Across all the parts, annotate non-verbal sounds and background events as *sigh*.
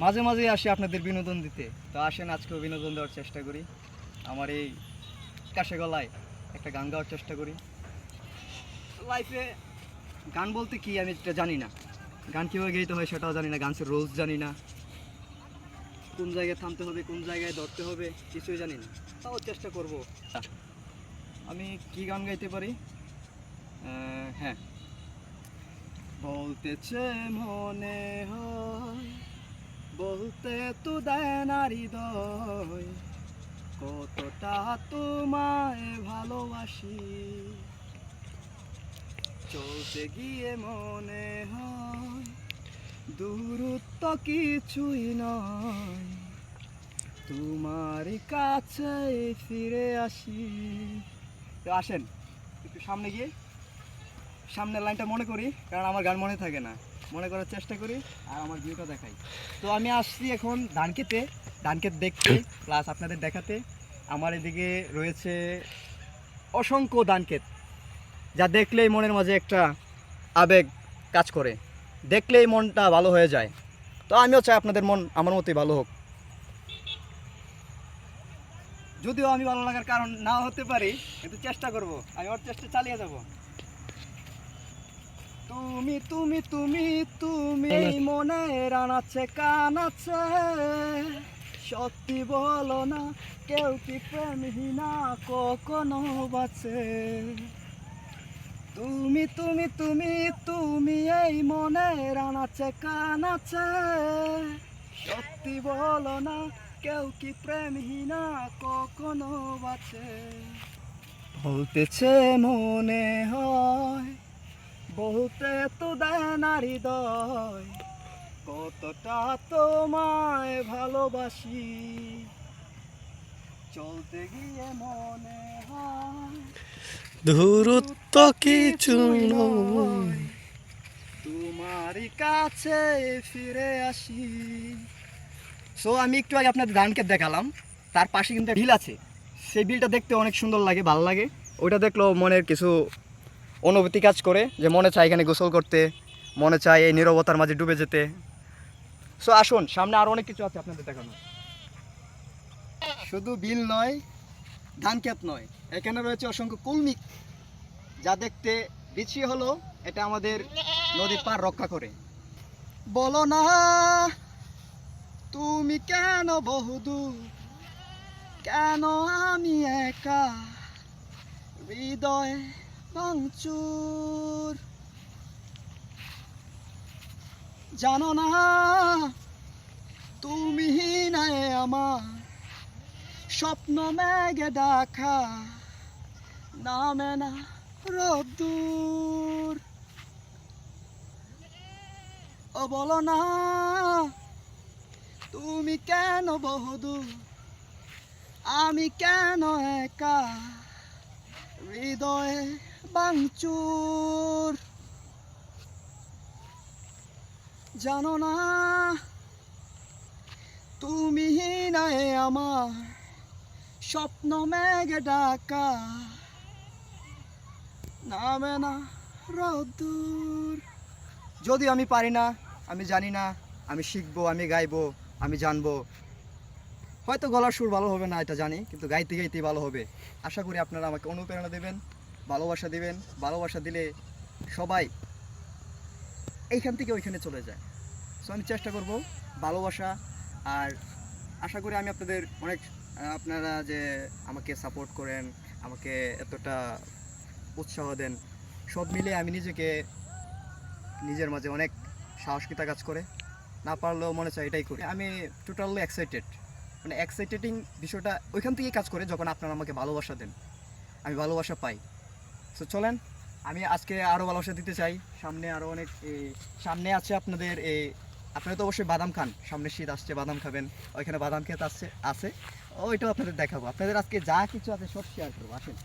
মাঝে মাঝে আসি আপনাদের বিনোদন দিতে। তো আসেন, আজকেও বিনোদন দেওয়ার চেষ্টা করি। আমার এই কাশে গলায় একটা গান গাওয়ার চেষ্টা করি। লাইফে গান বলতে কি আমি এটা জানি না। গান কীভাবে গাইতে হয় সেটাও জানি না। গানসের রোজ জানি না। কোন জায়গায় থামতে হবে, কোন জায়গায় ধরতে হবে, কিছুই জানি না। তাও চেষ্টা করব। আমি কি গান গাইতে পারি? হ্যাঁ। বলতেছে মনে হয় বলতে তো দেয় না হৃদয় কতটা তোমায় ভালোবাসি। চলতে গিয়ে মনে হয় দূরত্ব কিছুই নয়। তোমার কাছে ফিরে আসি। তো আসেন, একটু সামনে গিয়ে। সামনের লাইনটা মনে করি, কারণ আমার গান মনে থাকে না। মনে করার চেষ্টা করি আর আমার ভিউটা দেখাই। তো আমি আসছি এখন ধান খেতে ধান দেখতে প্লাস আপনাদের দেখাতে। আমার এদিকে রয়েছে অসংখ্য ধান যা দেখলেই মনের মাঝে একটা আবেগ কাজ করে। দেখলেই মনটা ভালো হয়ে যায়। তো আমিও চাই আপনাদের মন আমার মতোই ভালো হোক। যদিও আমি ভালো লাগার কারণ না হতে পারি, কিন্তু চেষ্টা করব। আমি ওর চেষ্টা চালিয়ে যাব। তুমি তুমি তুমি তুমি মনে রানাচ্ছে কানাচ্ছে সত্যি বলো না কেউ কি প্রেমহীনা কখনো বাঁচে? তুমি তুমি তুমি তুমি এই মনে রানাচ্ছে কানাচ্ছে সত্যি বলো না কেউ কি প্রেমহীনা কখনো বাঁচে? বলতেছে মনে হয় বলতে তো দেয় না হৃদয় কতটা তোমায় ভালোবাসি। চলতে গিয়ে মনে হয় দূরত্ব কিছু নয়। তোমারই কাছে ফিরে আসি। সো আমি একটু আগে আপনাদের ধানকে দেখালাম। তার পাশে কিন্তু বিল আছে। সেই বিলটা দেখতে অনেক সুন্দর লাগে ভালো লাগে। ওইটা দেখলেও মনের কিছু অনুভূতি কাজ করে যে মনে চায় এখানে গোসল করতে, মনে চায় এই নীরবতার মাঝে ডুবে যেতে। সো আসুন, সামনে আরও অনেক কিছু আছে আপনাদের দেখানো শুধু বিল নয়, ধান ক্ষেত নয়, এখানে রয়েছে অসংখ্য কুলমিক যা দেখতে বিছিয়ে হলো এটা আমাদের নদীর পার রক্ষা করে। বলো না, তুমি কেন বহুদূর কেন আমি একা? হৃদয় ভাঙচুর। জানো না, তুমি নাই আমার স্বপ্ন মেঘে ডাকা, নামে না রোদ্দুর ও বলো না, তুমি কেন বহুদূর? আমি কেন একা? হৃদয়ে বাংচুর। জানো না, তুমি নাই আমার স্বপ্ন মেঘে ডাকা। নামে না রোদ্দুর যদি আমি পারি না, আমি জানি না, আমি শিখব, আমি গাইবো, আমি জানব। হয়তো গলার সুর ভালো হবে না, এটা জানি, কিন্তু গাইতে গাইতেই ভালো হবে। আশা করি আপনারা আমাকে অনুপ্রেরণা দেবেন। ভালোবাসা দিবেন, ভালোবাসা দিলে সবাই এইখান থেকে ওইখানে চলে যায়। সো আমি চেষ্টা করব ভালোবাসা আর আশা করি আমি আপনাদের অনেক, আপনারা যে আমাকে সাপোর্ট করেন, আমাকে এতটা উৎসাহ দেন, সব মিলে আমি নিজেকে নিজের মাঝে অনেক সাহসিকতা কাজ করে। না পারলেও মনে চায় এটাই করি। আমি টোটালি এক্সাইটেড মানে এক্সাইটেডিং বিষয়টা ওইখান থেকেই কাজ করে যখন আপনারা আমাকে ভালোবাসা দেন। আমি ভালোবাসা পাই। সো চলেন, আমি আজকে আরও ভালোবাসা দিতে চাই। সামনে আরও অনেক সামনে আছে আপনাদের এই আপনারা তো অবশ্যই বাদাম খান। সামনে শীত আসছে, বাদাম খাবেন। ওইখানে বাদাম খেতে আসছে, আছে। ওইটাও আপনাদের দেখাবো। আপনাদের আজকে যা কিছু আছে সব শেয়ার করব। আসেন।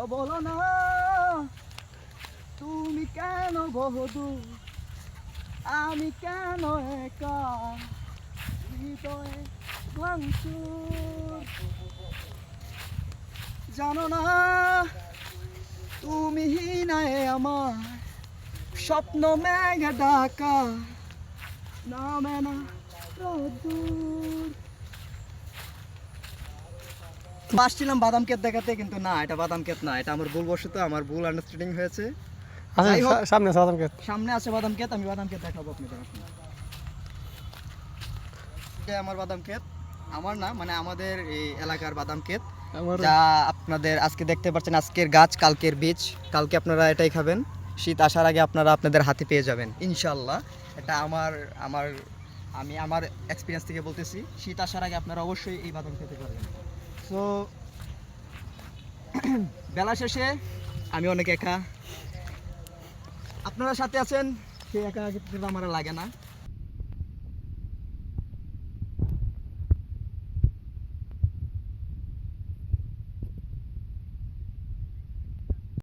ও, বলো না, তুমি কেন বহুদূর আমি কেন একা? হৃদয়ে জানো না তুমি নাই আমার স্বপ্ন মেঘে ডাকা নামে না রোদ্দুর আসছিলাম বাদাম ক্ষেত দেখাতে কিন্তু না এটা বাদাম ক্ষেত না এটা আমার ভুল বশত আমার ভুল আন্ডারস্ট্যান্ডিং হয়েছে। আচ্ছা সামনে আছে বাদাম ক্ষেত। সামনে আছে বাদাম ক্ষেত আমি বাদাম ক্ষেত দেখাবো আপনাদের এটা আমার বাদাম ক্ষেত আমার না মানে আমাদের এই এলাকার বাদাম ক্ষেত। যা আপনাদের আজকে দেখতে পাচ্ছেন, আজকের গাছ, কালকের বীজ। কালকে আপনারা এটাই খাবেন। শীত আসার আগে আপনারা আপনাদের হাতে পেয়ে যাবেন ইনশাল্লাহ এটা আমার আমার, আমি আমার এক্সপিরিয়েন্স থেকে বলতেছি, শীত আসার আগে আপনারা অবশ্যই এই বাদাম খেতে পারবেন সো *clears throat* বেলা শেষে আমি অনেক একা। আপনারা সাথে আছেন সেই একা আমার লাগে না।